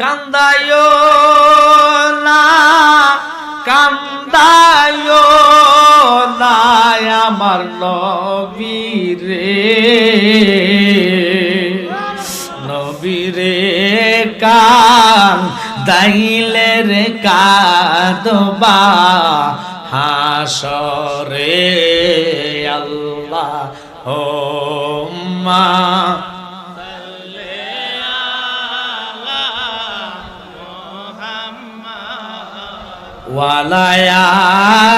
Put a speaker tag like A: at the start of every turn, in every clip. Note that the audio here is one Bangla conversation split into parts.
A: কান্দায় না কান্দায় না আমার নবীরে নবীরে কান দাইলে রে কাদবা হাসরে আল্লাহ ও মা ওয়ালায়ালে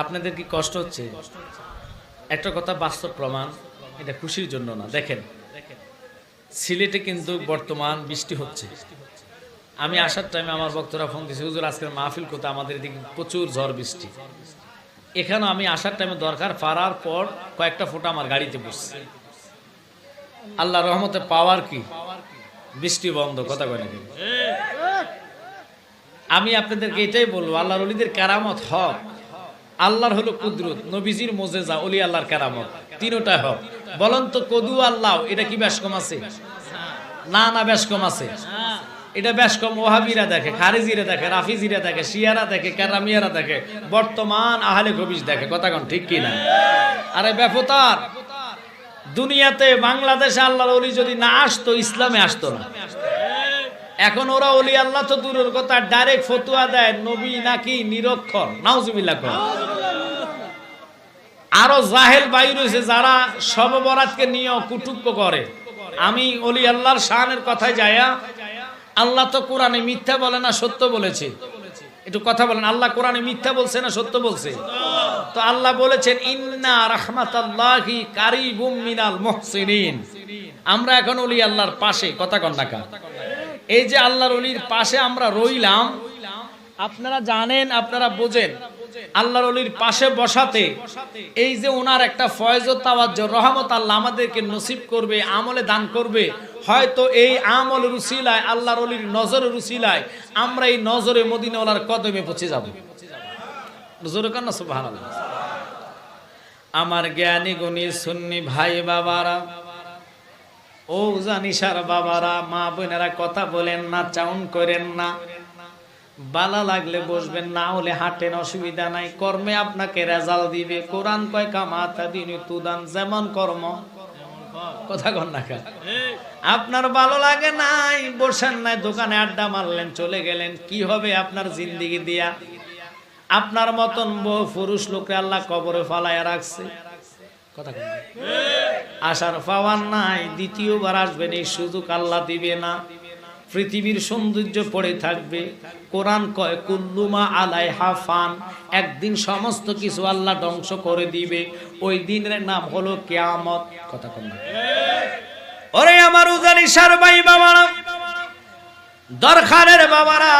A: আপনাদের কি কষ্ট হচ্ছে? একটা কথা বাস্তব প্রমাণ, এটা খুশির জন্য না। দেখেন, সিলেটে কিন্তু বর্তমান বৃষ্টি হচ্ছে। আমি আসার টাইমে আমার ভক্তরা ফোন দিয়েছে হুজুর, আজকের মাহফিল কোথা আমাদের এদিকে প্রচুর ঝড় বৃষ্টি। এখানে আমি আসার টাইমে দরকার, পারার পর কয়েকটা ফোঁটা আমার গাড়িতে বসছে। আল্লাহ রহমতে পাওয়ার কি? বৃষ্টি বন্ধ, কথা নাকি? আমি আপনাদেরকে এটাই বলব, আল্লাহর অলিদের কারামত হক। আল্লাহর হলো কুদরত, নবীজির মোজেজা অলি আল্লাহর কারামত। তিনোটা হক। বলন তো, কদু আল্লাহ, এটা কি বেশ কম আছে? না না বেশ কম আছে। এটা বেশ কম ওহাবিরা দেখে, খারিজিরা দেখে, রাফিজিরা দেখে, শিয়ারা দেখে ক্যারামিয়ারা দেখে, বর্তমান আহলে কবিস দেখে, কথা কোন ঠিক কি না আরে ব্যাপতার দুনিয়াতে বাংলাদেশে আল্লাহর অলি যদি না আসতো, ইসলামে আসতো না। এখন ওরা অলি আল্লাহ তো দূরের কথা ডাইরেক্ট ফতুয়া দেয়, নবী নাকি নিরক্ষর। নাউজুবিল্লাহ কর। আরও জাহেল বায়ু রয়েছে যারা সববরাতকে নিয়ে কুটুক্য করে। আমি অলি আল্লাহর শাহানের কথায় যায়া আল্লাহ তো কোরআনে মিথ্যা বলে না, সত্য বলেছে। একটু কথা বলেন, আল্লাহ কোরআনে মিথ্যা বলছে না সত্য বলছে তো আল্লাহ বলেছেন, ইন্না মুহসিনিন আমরা এখন অলি আল্লাহর পাশে, কথা কন না কান। এই যে আল্লাহর অলির পাশে আমরা রইলাম, আপনারা জানেন, আপনারা বোঝেন, আল্লাহর অলির পাশে বসাতে, এই যে ওনার একটা ফয়জ তাওয়াজ্জ রহমত আল্লাহ আমাদেরকে নসিব করবে, আমলে দান করবে হয়তো এই আমল রুসিলায় আল্লাহর অলির নজর রুসিলায় আমরা এই নজরে মদিনাওয়ালার কদমে পৌঁছে যাব। জোরে আমার জ্ঞানী, গুণী, সুন্নি ভাই বাবারা, ও জানিসার বাবারা, মা বোনেরা কথা বলেন না, চাউন করেন না। বালা লাগলে বসবেন, না হলে হাঁটেন, অসুবিধা নাই। কর্মে আপনাকে রেজাল্ট দিবে। কোরআন কয়, কামাতা দিন তুদান যেমন কর্ম। কথা আপনার ভালো লাগে নাই, বসেন নাই, দোকানে আড্ডা মারলেন, চলে গেলেন, কি হবে আপনার জিন্দিগি দিয়া? আপনার মতন বহু পুরুষ লোকরে আল্লাহ কবরে ফালাইয়া রাখছে। আসার পাওয়ার নাই, দ্বিতীয়বার আসবেন, এই সুযোগ আল্লাহ দিবে না। পৃথিবীর সৌন্দর্য পড়ে থাকবে। কোরআন কয় কুল্লুমা আলাই হাফান একদিন সমস্ত কিছু আল্লাহ ধ্বংস করে দিবে। ওই দিনের নাম হলো কেয়ামত। কথা না। ওরে আমার উজানি সার ভাই বাবারা, দরখারের বাবারা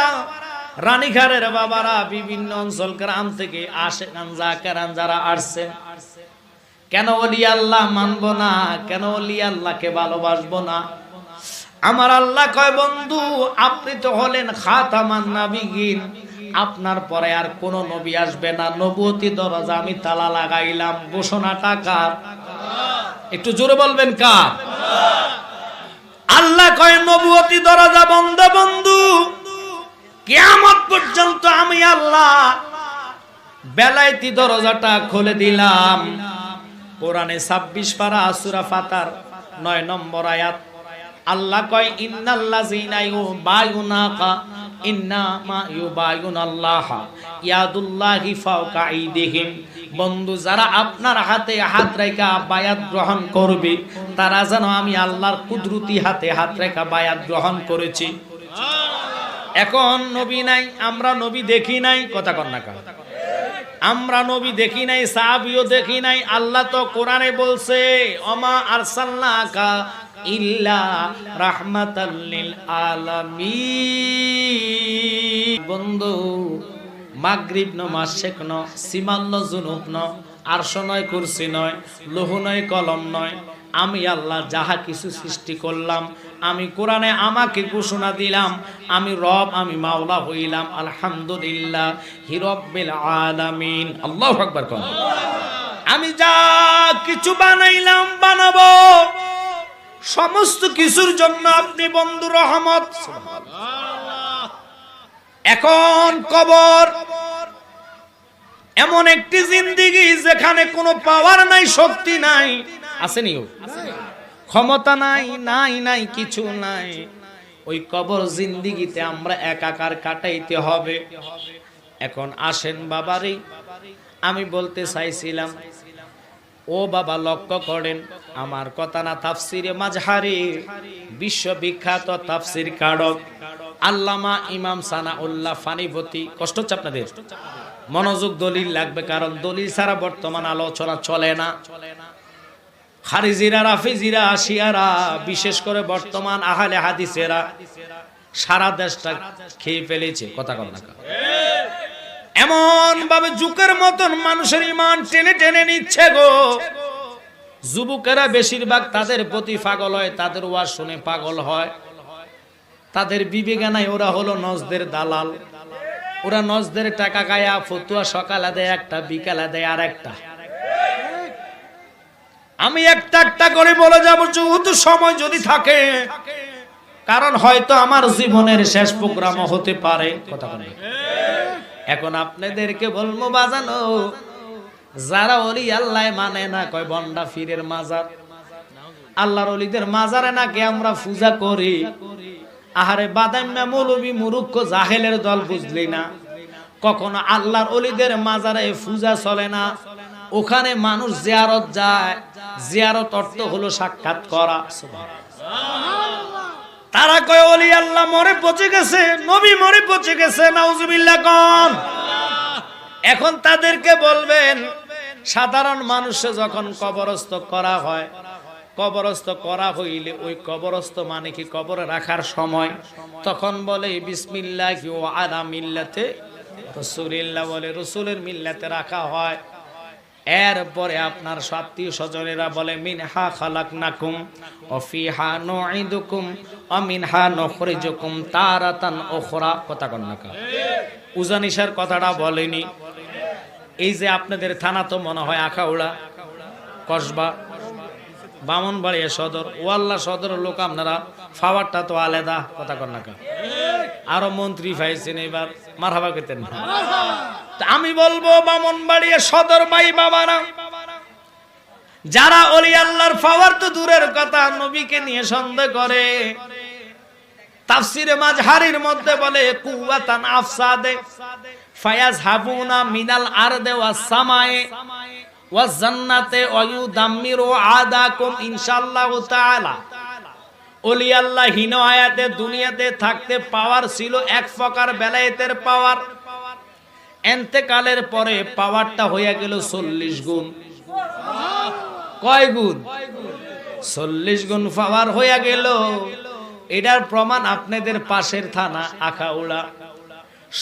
A: রানীখারের বাবারা, বিভিন্ন অঞ্চল গ্রাম থেকে আসে জাকারান যারা আসছেন কেন অলি আল্লাহ মানবো না? কেন অলি আল্লাহকে ভালোবাসবো না? আমার আল্লাহ কয়, বন্ধু, আপনি তো হলেন খাতামান নাবিগিন আপনার পরে আর কোন নবী আসবে না। নবতী দরজা আমি তালা লাগাইলাম। ঘোষণা টাকার একটু জোরে বলবেন কার? আল্লাহ কয়, নবুয়তি দরজা বন্ধ, বন্ধু। কিয়ামত পর্যন্ত আমি আল্লাহ বেলাইতি দরজাটা খুলে দিলাম। কোরআনে ছাব্বিশ পারা আসুরা ফাতার, নয় নম্বর আয়াত। আল্লাহ কয়, ইন্নাল্লাযীনা ইউবায়ুনাকা, ইন্নামা ইউবায়ুনাল্লাহ ইয়াদুল্লাহি ফাওকা আইদিহিম। বন্ধু, যারা আপনার হাতে হাত রেখা বায়াত গ্রহণ করবে, তারা যেন আমি আল্লাহর কুদরতি হাতে হাত রেখা বায়াত গ্রহণ করেছি। এখন নবী নাই, আমরা নবী দেখি নাই, কথা কন্যা আমরা নবী দেখি নাই, সাহাবিও দেখি নাই, আল্লাহ তো কোরআনে বলছে অমা আরসালনাকা ইল্লা রাহমাতাল লিল আলামিন। বন্ধু, মাগরিব ন মাস শেখ ন জুনুব ন আরশ নয়, কুরসি নয়, লোহ নয়, কলম নয়। আমি আল্লাহ যাহা কিছু সৃষ্টি করলাম, আমি কোরআনে আমাকে ঘোষণা দিলাম, আমি রব, আমি মাওলা হইলাম, আলহামদুলিল্লাহ হিরব্বিল আলামিন। আল্লাহু আকবার আমি যা কিছু বানাইলাম সমস্ত কিছুর জন্য আপনি বন্ধু রহমত। এখন কবর, এমন একটি জিন্দিগি যেখানে কোনো পাওয়ার নাই, শক্তি নাই। আসেনি? ক্ষমতা নাই নাই নাই, কিছু নাই। ওই কবর জিন্দিগিতে আমরা একাকার কাটাইতে হবে। এখন আসেন বাবারে, আমি বলতে চাইছিলাম ও বাবা লক্ষ্য করেন, আমার কথা না তাফসিরে মাঝহারি, বিশ্ববিখ্যাত তাফসির কারক, আল্লামা ইমাম সানা উল্লাহ ফানিভতি কষ্ট হচ্ছে আপনাদের? মনোযোগ দলিল লাগবে, কারণ দলিল ছাড়া বর্তমান আলোচনা চলে না। খারিজিরা, রাফিজিরা আসিয়ারা বিশেষ করে বর্তমান আহলে হাদিসেরা সারা দেশটা খেয়ে ফেলেছে। কথা না এমন ভাবে যুগের মতন মানুষের ইমান টেনে টেনে নিচ্ছে গো। যুবকেরা বেশিরভাগ তাদের প্রতি পাগল হয়, তাদের ওয়াজ শুনে পাগল হয়। তাদের বিবেকে নাই ওরা হলো নজদের দালাল। ওরা নজদের টাকা গায়া ফতুয়া সকালে দেয়, একটা বিকালে দেয়, আর একটা। আমি একটা একটা করে বলে যাব, যেহেতু সময় যদি থাকে। কারণ হয়তো আমার জীবনের শেষ প্রোগ্রাম হতে পারে। কথা বলে এখন আপনাদেরকে বলব, বাজানো। যারা অলি আল্লাহ মানে না, কয় বন্ডা ফিরের মাজার। আল্লাহর অলিদের মাজারে নাকি আমরা পূজা করি। আহারে বাদাম্যা মৌলবী মুরুক্ষ জাহেলের দল বুঝলি না। কখনো আল্লাহর অলিদের মাজারে পূজা চলে না। ওখানে মানুষ জিয়ারত যায়। জিয়ারত অর্থ হলো সাক্ষাৎ করা। তারা কয় অলি আল্লাহ মরে পচে গেছে, নবী মরে পচে গেছে, নাউজুবিল্লাহ কন। এখন তাদেরকে বলবেন, সাধারণ মানুষে যখন কবরস্থ করা হয়, কবরস্থ করা হইলে ওই কবরস্থ মানে কি কবরে রাখার সময়? তখন বলে, বিসমিল্লাহ আলা মিল্লাতে রসুলিল্লাহ বলে, রসুলের মিল্লাতে রাখা হয়। এরপরে আপনার আত্মীয় স্বজনেরা বলে, মিনহা খালাক নাকুম অফিহা নুইদুকুম অমিনহা নখরিজুকুম তারাতান ওখরা কথা কন্যাকা উজানিসার কথাটা বলেনি। এই যে আপনাদের থানা তো মনে হয় আখাউড়া, কসবা বামনবাড়িয়া সদর ওয়াল্লা সদরের লোক আপনারা, ফাওয়ারটা তো আলাদা, কথা কন্যাকা আরও মন্ত্রী পাইছেন এবার, মারহাবা করতেন। আমি বলব, বামনবাড়িয়া সদর ভাই বাবারা, যারা অলি আল্লাহর পাওয়ার তো দূরের কথা, নবীকে নিয়ে সন্দেহ করে। তাফসিরে মাঝহারির মধ্যে বলে, কুওয়াতান আফসাদে ফায়াজ হাবুনা মিনাল আরদে ওয়াস সামায়ে। ওয়াস জান্নাতে ওয়ায়ুদাম্মিরু আদাকুম ইনশাআল্লাহু তাআলা। অলি আল্লাহ হীন আয়াতে দুনিয়াতে থাকতে পাওয়ার ছিল এক প্রকার বেলায়েতের পাওয়ার। এন্তেকালের পরে পাওয়ারটা গেল চল্লিশ গুণ। চল্লিশ গুণ পাওয়ার গেল। এটার প্রমাণ আপনাদের পাশের থানা, আখাউড়া।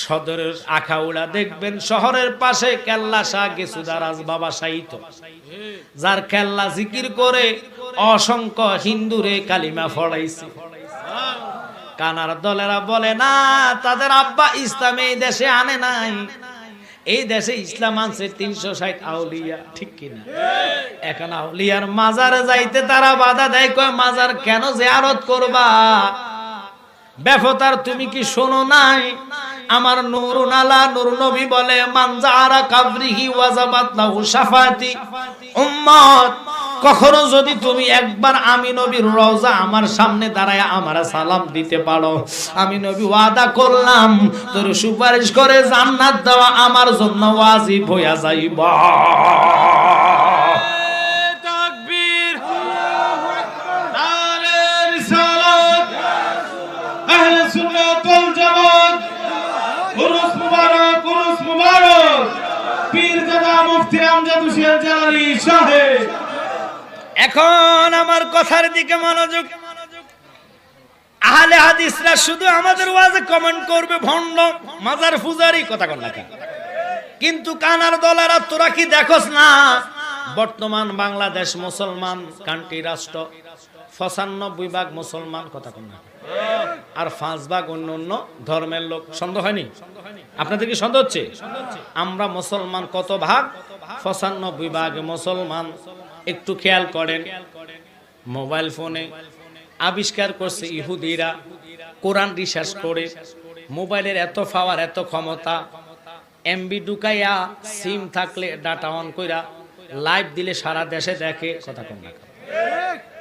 A: সদরের আখাউড়া দেখবেন, শহরের পাশে কেল্লা শাহ গেসুদারাজ বাবা সাহিত যার কেল্লা জিকির করে অসংখ্য হিন্দুরে কালিমা ফড়াইছে। কানার দলেরা বলে, না, তাদের আব্বা ইসলাম এই দেশে আনে নাই। এই দেশে ইসলাম আনছে তিনশো ষাট আউলিয়া, ঠিক কিনা এখন আউলিয়ার মাজারে যাইতে তারা বাধা দেয়, কয়, মাজার কেন জিয়ারত করবা? বেফতার তুমি কি শোনো নাই? আমার নূর নালা নূর নবী বলে মানজারা কাবরিহি ওয়াজাবাত লাহু শাফাতি উম্মত, কখনো যদি তুমি একবার আমি নবীর রওজা আমার সামনে দাঁড়ায় আমার সালাম দিতে পারো। আমি নবী ওয়াদা করলাম, তোর সুপারিশ করে জান্নাত দেওয়া আমার জন্য ওয়াজিব হইয়া যাইবা। এখন আমার কথার দিকে মনোযোগ। আহলে হাদিসরা শুধু আমাদের ওয়াজে কমেন্ট করবে, ভণ্ড, মাজার পূজারি কথা কন কিন্তু কানার দলেরা, তোরা কি দেখোস না? বর্তমান বাংলাদেশ মুসলমান কান্ট্রি রাষ্ট্র, পঁচানব্বই ভাগ মুসলমান কথা কন? আর পাঁচ ভাগ অন্য অন্য ধর্মের লোক। সন্দেহ হয়নি? আপনাদের কি সন্দেহ হচ্ছে? আমরা মুসলমান কত ভাগ? পঁচানব্বই ভাগ মুসলমান, একটু খেয়াল করেন। মোবাইল ফোনে আবিষ্কার করছে ইহুদিরা, কোরআন রিসার্চ করে, মোবাইলের এত পাওয়ার, এত ক্ষমতা, এমবি ঢুকাইয়া সিম থাকলে ডাটা অন কইরা লাইভ দিলে সারা দেশে দেখে, কথা কম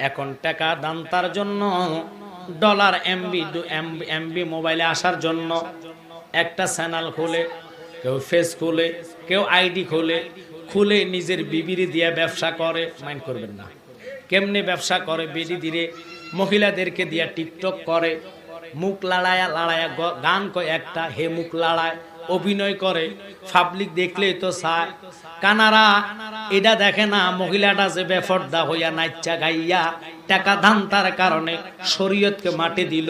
A: এখন টাকা দান তার জন্য, ডলার এমবি এমবি মোবাইলে আসার জন্য একটা চ্যানেল খুলে, কেউ ফেস খুলে, কেউ আইডি খুলে খুলে নিজের বিবিরি দিয়ে ব্যবসা করে মাইন্ড করবেন না। কেমনে ব্যবসা করে, বেদি দিরে মহিলাদেরকে দিয়া টিকটক করে, মুখ লাড়ায়া লাড়ায়া গান কয় একটা, হে মুখ লাড়ায়, অভিনয় করে পাবলিক দেখলেই তো চায়। কানারা, এটা দেখে না, মহিলাটা যে বেফর্দা হইয়া নাইচা গাইয়া টাকা ধান্তার কারণে শরীয়তকে মাটি দিল।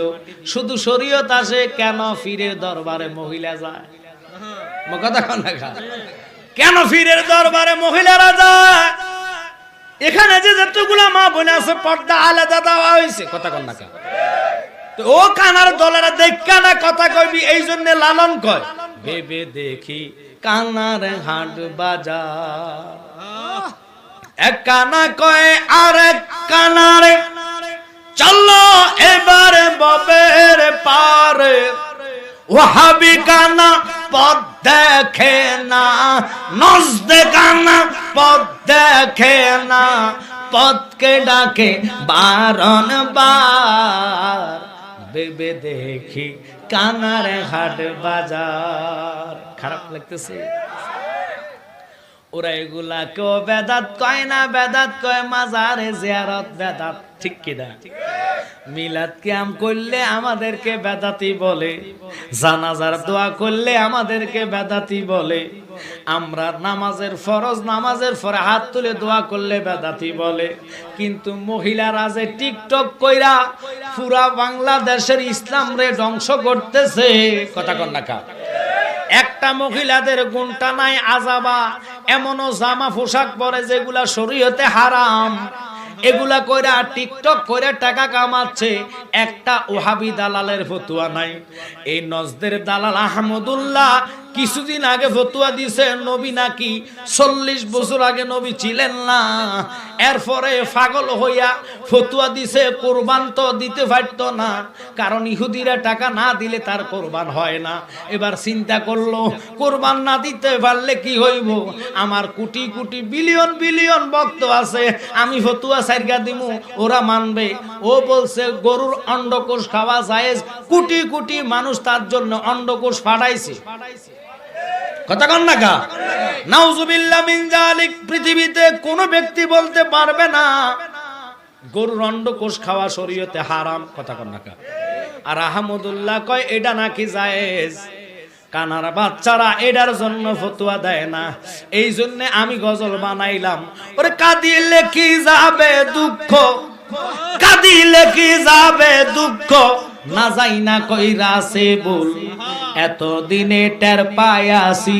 A: শুধু শরীয়ত আসে, কেন ফিরে দরবারে মহিলা যায়? মো কথা কন ফিরের দরবারে মহিলারা যায় এখানে যে যতগুলা মা বোন আছে, পর্দা আলাদা দেওয়া হয়েছে। কথা কন না ও কানার দলেরা দেখা না, কথা কইবি, এই জন্য লালন কয় ভেবে দেখি কানার হাট বাজা এক কানা কয়, আর এক কানারে, চলো এবারে ববের পারে। ওহাবি কানা পথ দেখে না নজ দেখানা পথ দেখে না, পথকে ডাকে বারণ বার বেবে দেখি কানারে হাট বাজার। খারাপ লাগতেছে? ওরা এগুলা কেউ বেদাত কয় না, বেদাত কয় মাজারে জিয়ারত, বেদাত। ঠিক কিনা মিলাদ কিয়াম করলে আমাদেরকে বেদাতি বলে, জানাজার দোয়া করলে আমাদেরকে বেদাতি বলে, আমরা নামাজের ফরজ, নামাজের পরে হাত তুলে দোয়া করলে বেদাতি বলে। কিন্তু মহিলারা যে টিকটক কইরা পুরা বাংলাদেশের ইসলাম রে ধ্বংস করতেছে, কথা কন না কা। একটা মহিলাদের গুণটা নাই আজাবা এমনও জামা পোশাক পরে যেগুলা শরীয়তে হারাম। এগুলা কইরা টিকটক করে টাকা কামাচ্ছে। একটা ওহাবি দালালের ফতুয়া নাই। এই নজদের দালাল আহমদুল্লাহ কিছুদিন আগে ফতুয়া দিছে নবী নাকি, চল্লিশ বছর আগে নবী ছিলেন না। এরপরে পাগল হইয়া ফতুয়া দিছে, কোরবান তো দিতে পারত না, কারণ ইহুদিরা টাকা না দিলে তার কোরবান হয় না। এবার চিন্তা করল, কোরবান না দিতে পারলে কি হইব? আমার কোটি কোটি বিলিয়ন বিলিয়ন ভক্ত আছে, আমি ফতুয়া সাইরগা দিমু, ওরা মানবে। ও বলছে, গরুর অন্ডকোষ খাওয়া যায় কোটি কোটি মানুষ তার জন্য অন্ডকোষ ফাটাইছে ফাটাইছে। কথা কন না কা নাউজুবিল্লাহ মিন জালিক পৃথিবীতে কোন ব্যক্তি বলতে পারবে না, গরুর অন্ডকোষ খাওয়া শরীয়তে হারাম, কথা কন না কা আর আহমদুল্লাহ কয়, এটা নাকি জায়েজ? কানার বাচ্চারা এটার জন্য ফতুয়া দেয় না। এই জন্য আমি গজল বানাইলাম। ওরে, কাঁদিলে কি যাবে দুঃখ? কাঁদিলে কি যাবে দুঃখ? না যাই না কইরা সে বল এত দিনে টের পায়াসি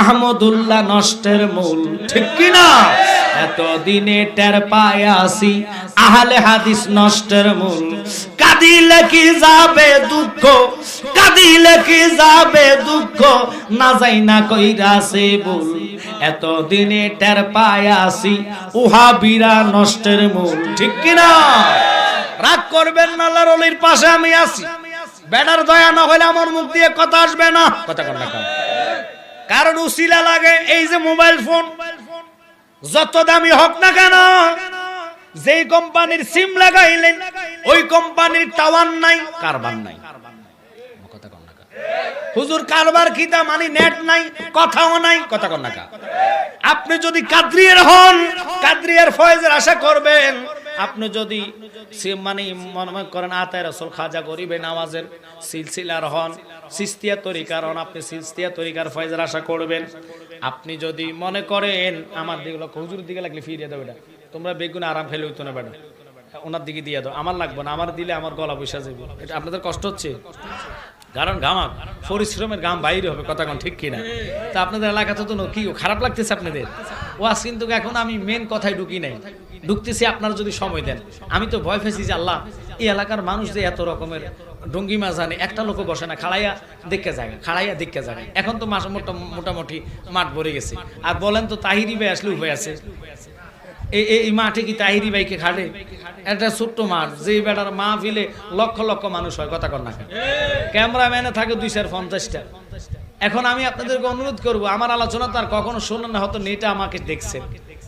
A: আহমদুল্লাহ নষ্টের মূল। ঠিক কি না এত দিনে টের পায়াসি আহলে হাদিস নষ্টের মূল। কাঁদিলে কি যাবে দুঃখ? কাঁদিলে কি যাবে দুঃখ? না যাই না কইরা সে বল এত দিনে টের পায়াসি উহা বিরা নষ্টের মূল। ঠিক কি না রাগ করবেন না, আল্লাহর অলির পাশে আমি আছি। বেটার দয়া না হলে আমার মুখ দিয়ে কথা আসবে না। কথা কর না কারণ উসিলা লাগে, এই যে মোবাইল ফোন, যত দামি হোক না কেন, যেই কোম্পানির সিম লাগাইলেন, ওই কোম্পানির টাওয়ার নাই, কারবার নাই। কথা কর না? হুজুর কারবার কিতা মানে নেট নাই কথাও নাই কথা কর না। আপনি যদি কাদ্রিয়ার হন কাদ্রিয়ার ফয়েজের আশা করবেন আপনি যদি মানে মনে করেন আতায় রসল খাজা গরিবে নামাজের সিলসিলার হন সিস্তিয়া তরিকার হন আপনি সিস্তিয়া তরিকার ফয়েজের আশা করবেন। আপনি যদি মনে করেন আমার দিকে লক্ষ্য, হুজুর দিকে লাগলে ফিরিয়ে দেবে এটা তোমরা বেগুনে আরাম ফেলে হইতো না বেটা। ওনার দিকে দিয়ে দাও। আমার লাগবে না আমার দিলে আমার গলা বসে যাবে এটা আপনাদের কষ্ট হচ্ছে? কারণ ঘামা পরিশ্রমের ঘাম বাইরে হবে, কথা কোন ঠিক কিনা? তা আপনাদের এলাকাতে তো কি খারাপ লাগতেছে আপনাদের? ওয়াজ কিন্তু এখন আমি মেন কথায় ঢুকি নাই। ঢুকতেছি আপনার যদি সময় দেন। আমি তো ভয় পেয়েছি যে আল্লাহ, এই এলাকার মানুষ যে এত রকমের ডঙ্গিমা জানে একটা লোক বসে না, খাড়াইয়া দেখে যায় খাড়াইয়া দেখে যায় এখন তো মাস মোটা- মোটামুটি মাঠ ভরে গেছে। আর বলেন তো তাহিরি ভাই আসলে উপায় আছে। এই মাঠে কি তাহিরি বাইকে খাটে? একটা ছোট্ট মাঠ, যে বেটার মা ফিলে লক্ষ লক্ষ মানুষ হয়, কথা না ক্যামেরাম্যানে থাকে দুই চার পঞ্চাশটা। এখন আমি আপনাদেরকে অনুরোধ করব, আমার আলোচনা তো আর কখনো শোনেন না, হয়তো নেটে আমাকে দেখছেন।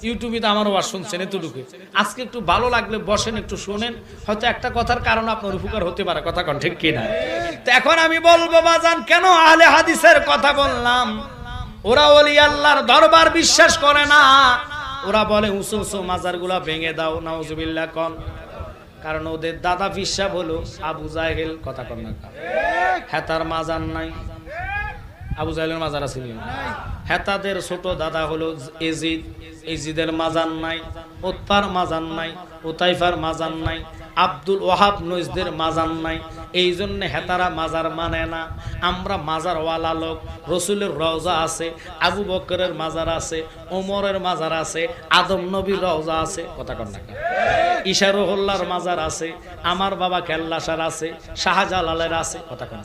A: ইউটিউবে তো আমারও আর শুনছেন এতটুকু। আজকে একটু ভালো লাগলে বসেন, একটু শোনেন। হয়তো একটা কথার কারণ আপনার উপকার হতে পারে, কথা কন, ঠিক কিনা? তো এখন আমি বলব, বাজান, কেন আহলে হাদিসের কথা বললাম? ওরা ওলি আল্লাহর দরবার বিশ্বাস করে না। ওরা বলে উঁচু উঁচু মাজারগুলা ভেঙে দাও নজুবিল্লা কন। কারণ ওদের দাদা বিশ্বাপ হলো, আবু জাহেল কথা কন না হেতার মাজার নাই। আবু জাহেলের মাজার আছে হেতাদের ছোট দাদা হলো এজিদ। এজিদের মাজার নাই। ওত্তার মাজার নাই ওতাইফার মাজার নাই, আব্দুল ওহাব নইজদের মাজার নাই। এই জন্য হেতারা মাজার মানে না। আমরা মাজারওয়ালা লোক, রসুলের রওজা আছে, আবু বকরের মাজার আছে, ওমরের মাজার আছে, আদম নবীর রওজা আছে। কথা কন না ইশারুল্লাহর মাজার আছে, আমার বাবা কেল্লাসার আছে, শাহজালালের আছে। কথা কন?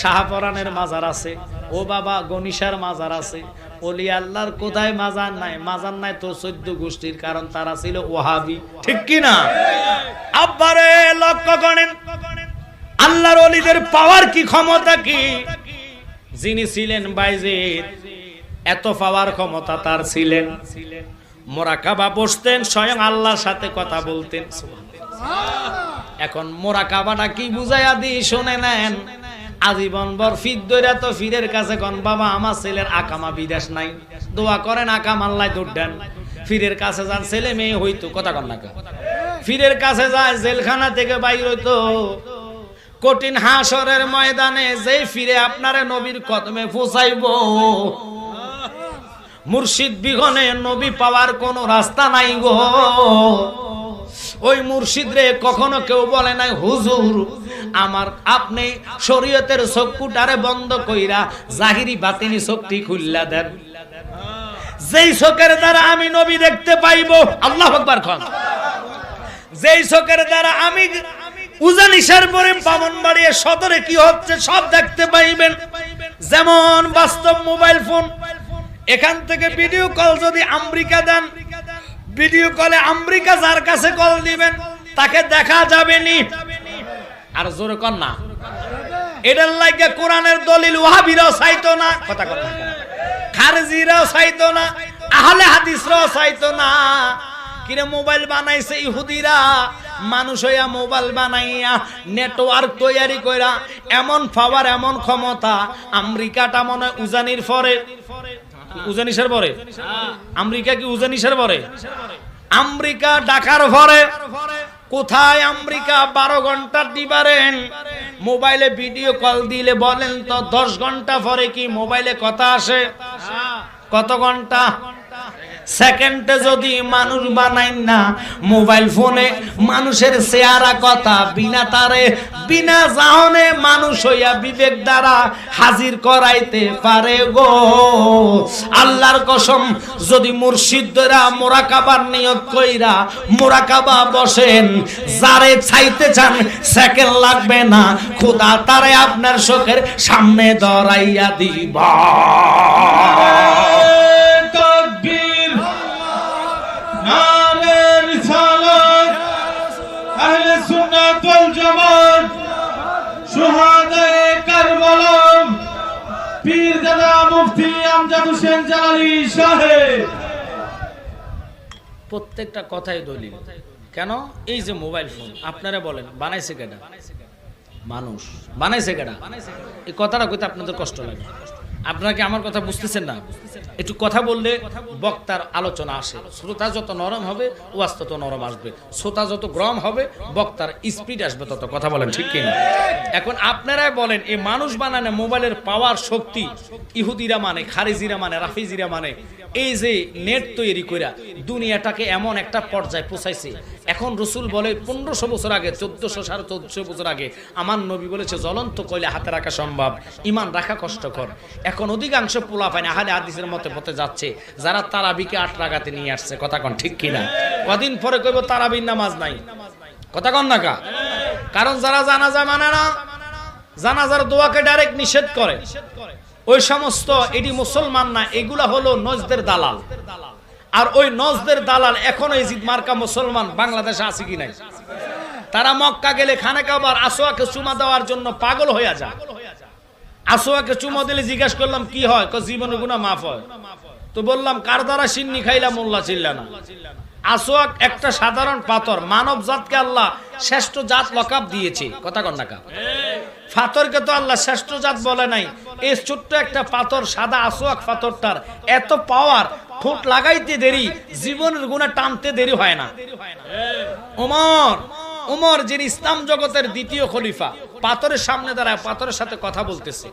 A: শাহপরানের মাজার আছে, ও বাবা গনিসার মাজার আছে আল্লাহর কোথায় নাই? নাই চোদ্দ গোষ্ঠীর, কারণ তারা ছিল ওহাবি ঠিক আব্বারে, লক্ষ্য করেন, আল্লাহর অলিদের পাওয়ার কি ক্ষমতা কি? যিনি ছিলেন বাইজিদ, এত পাওয়ার ক্ষমতা তার ছিলেন। মোরাকাবা বসতেন, স্বয়ং আল্লাহর সাথে কথা বলতেন। এখন মোরাকাবাটা কি বুঝাইয়া দি শুনে নেন। আজীবন বর ফির দইরা তো ফিরের কাছে কন, বাবা, আমার ছেলের আকামা বিদেশ নাই। দোয়া করেন আকাম আল্লাহ দৌড় দেন। ফিরের কাছে যান, ছেলে মেয়ে হইতো, কথা কন না ফিরের কাছে যায়, জেলখানা থেকে বাইর হইতো। কঠিন হাসরের ময়দানে যেই ফিরে আপনারে নবীর কদমে ফুসাইব মুর্শিদ বিঘনে নবী পাওয়ার কোনো রাস্তা নাই গো। ওই মুর্শিদ রে কখনো কেউ বলে নাই, হুজুর, আমার আপনি শরীয়তের চক্ষুটারে বন্ধ কইরা জাহিরি বাতিনি শক্তি খুললা দেন। যেই চোখের দ্বারা আমি নবী দেখতে পাইবো, আল্লাহ আকবার খান যেই চোখের দ্বারা আমি উজানিসার পরে বামন বাড়িয়ে সদরে কি হচ্ছে সব দেখতে পাইবেন। যেমন বাস্তব মোবাইল ফোন। এখান থেকে ভিডিও কল যদি আমেরিকা দেন ভিডিও কলে আমেরিকা যার কাছে কল দিবেন, তাকে দেখা যাবে নি আর জোরে কর না। এটার লাগে কোরআনের দলিল ওয়াহাবিরাও চাইতো না, কথা কথা খারজিরাও চাইতো না, আহলে হাদিসরাও চাইতো না। কিরে মোবাইল বানাইছে ইহুদিরা, মানুষ হইয়া মোবাইল বানাইয়া নেটওয়ার্ক তৈরি কইরা, এমন পাওয়ার এমন ক্ষমতা, আমেরিকাটা মনে উজানির পরে। উজানিসের পরে? আমেরিকা কি উজানিসের পরে? আমেরিকা ডাকার পরে। কোথায় আমেরিকা? বারো ঘণ্টা দিবারেন। মোবাইলে ভিডিও কল দিলে বলেন তো, দশ ঘণ্টা পরে কি মোবাইলে কথা আসে? কত ঘণ্টা? সেকেন্ডে যদি মানুষ বানাই না, মোবাইল ফোনে মানুষের চেহারা কথা বিনা তারে, বিনা জাহনে মানুষ হইয়া বিবেক দ্বারা হাজির করাইতে পারে গো। আল্লাহর কসম, যদি মুর্শিদরা মোরাকাবার নিয়ত কইরা মোরাকাবা বসেন, যারে চাইতে চান সেকেন্ড লাগবে না, খোদা তারে আপনার শোকের সামনে দরাইয়া দিবা।
B: আমজাদ হোসেন জালালি সাহেব।
A: প্রত্যেকটা কথাই দলিল। কেন? এই যে মোবাইল ফোন আপনারা বলেন বানাইছে কেটা মানুষ। বানাইছে কেটা এই কথাটা কইতে আপনাদের কষ্ট লাগে। আপনারা কি আমার কথা বুঝতেছেন না? একটু কথা বললে বক্তার আলোচনা আসে। শ্রোতা যত নরম হবে, ওয়াজ তত নরম আসবে। শ্রোতা যত গরম হবে, বক্তার স্পিড আসবে তত। কথা বলেন, ঠিক কিনা? এখন আপনারাই বলেন, এই মানুষ বানানো মোবাইলের পাওয়ার শক্তি ইহুদিরা মানে খারিজিরা মানে রাফিজিরা মানে এই যে নেট তৈরি কইরা দুনিয়াটাকে এমন একটা পর্যায়ে পৌঁছাইছে। এখন রসুল বলে, পনেরোশো বছর আগে, চোদ্দশো, সাড়ে চোদ্দশো বছর আগে, আমার নবী বলেছে, জ্বলন্ত কইলে হাতে রাখা সম্ভব, ইমান রাখা কষ্টকর। এখন অধিকাংশ পোলা পায় না, আহালে আদিসের মতে পথে যাচ্ছে। যারা তারাবিকে আট রাগাতে নিয়ে আসছে, কথা কন ঠিক কিনা? কদিন পরে কইব তারাবির নামাজ নাই। কথা কন না কা? কারণ যারা জানাজা মানে না, জানাজার দোয়াকে ডাইরেক্ট নিষেধ করে। ওই সমস্ত এটি মুসলমান না, এগুলা হলো নজদের দালাল। আর ওই নজদের দালাল এখনও ইজিদ মার্কা মুসলমান বাংলাদেশে আছে কি নাই? তারা মক্কা গেলে খানে কাবার আসোয়াকে চুমা দেওয়ার জন্য পাগল হয়ে যায়। আসোয়াকে চুমা দিলে জিজ্ঞেস করলাম, কি হয়? কয় জীবনে গুণা মাফ হয়। তো বললাম, কার দ্বারা সিন্নি খাইলা মোল্লা চিল্লা না? আসোয়াক একটা সাধারণ পাথর, মানব জাতকে আল্লাহ শ্রেষ্ঠ জাত লকাব দিয়েছে। কথা কন না কা পাথরকে তো আল্লাহ শ্রেষ্ঠ জাত বলে নাই। এই ছোট্ট একটা পাথর, সাদা আসোয়াক পাথরটার, এত পাওয়ার ঠোঁট লাগাইতে দেরি, জীবনের গুণা টানতে দেরি হয় না। ওমর ওমর যিনি ইসলাম জগতের দ্বিতীয় খলিফা, পাথরের সামনে দাঁড়ায়, পাথরের সাথে কথা বলতেছে।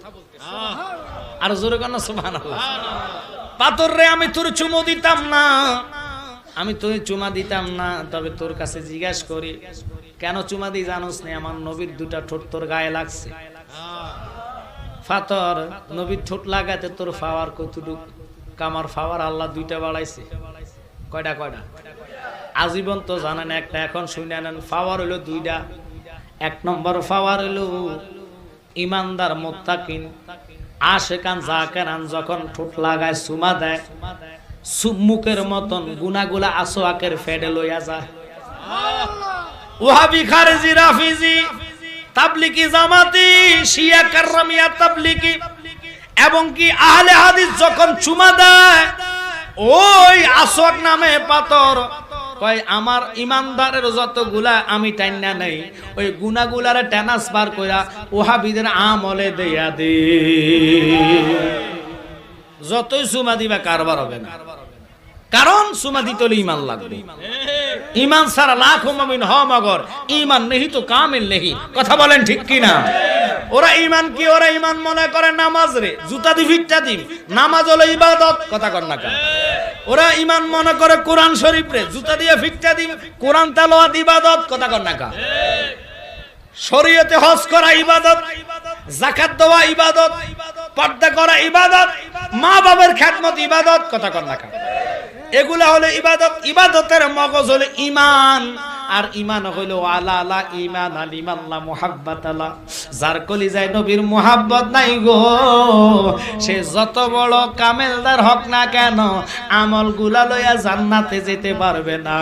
A: আর জোরে কেন সুবহান পাথর রে আমি তোর চুমো দিতাম না। আমি তোর চুমা দিতাম না, তবে তোর কাছে জিজ্ঞাস করি, কেন চুমা দিই জানোস নে, আমার নবীর দুটা ঠোঁট তোর গায়ে লাগছে। ফাতর নবীর ঠোঁট লাগাতে তোর ফাওয়ার কতটুক? কামার ফাওয়ার আল্লাহ দুইটা বাড়াইছে। কয়টা কয়টা আজীবন তো জানেন একটা, এখন শুনে নেন, ফাওয়ার হইল দুইটা। এক নম্বর ফাওয়ার হইল ইমানদার মোত্তাকিন। আশেকান জাকেরান যখন ঠোঁট লাগায় সুমা দেয় মুখের মতন গুনাগুলা আসোয়াকের ফেডে লইয়া যায়। ওহাবি খারেজি রাফিজি তাবলিকি জামাতি, শিয়া কাররামিয়া তাবলিকি এবং কি আহলে হাদিস যখন চুমা দেয়, ওই আসক নামে পাথর কয়, আমার ইমানদারের যতগুলা আমি টাইনা নেই, ওই গুনাগুলারে ট্রান্সফার কইরা ওহাবিদের আমলে দেয়া দে। যতই সুমা দিবা, কারবার হবে না। কারণ সুমা দিতে হলে ইমান লাগবে। ইমান সারা লাখ মুমিন হ মগর, ইমান নেহি তো কামিল নেহি। কথা বলেন ঠিক কি না ওরা ইমান কি, ওরা ইমান মনে করে নামাজ রে, জুতা দি ফিটটা দিন নামাজ হলো ইবাদত। কথা কর না কেন? ওরা ইমান মনে করে কোরআন শরীফ রে জুতা দিয়ে ফিকটা দিবে কোরআন তালোয়া ইবাদত, কথা কর না? শরীয়তে হজ করা ইবাদত জাকাত দেওয়া ইবাদত, পর্দা করা ইবাদত মা বাবার খ্যাতমত ইবাদত, কথা কর না? এগুলা হলো ইবাদত। ইবাদতের মগজ হলো ইমান আর ইমান হইল আলা আলা ইমান আল ইমাল্লা মুহাব্বাত আলা যার কলি যায় নবীর মুহাব্বত নাই গো। সে যত বড় কামেলদার হক না কেন আমলগুলা লইয়া জান্নাতে যেতে পারবে না।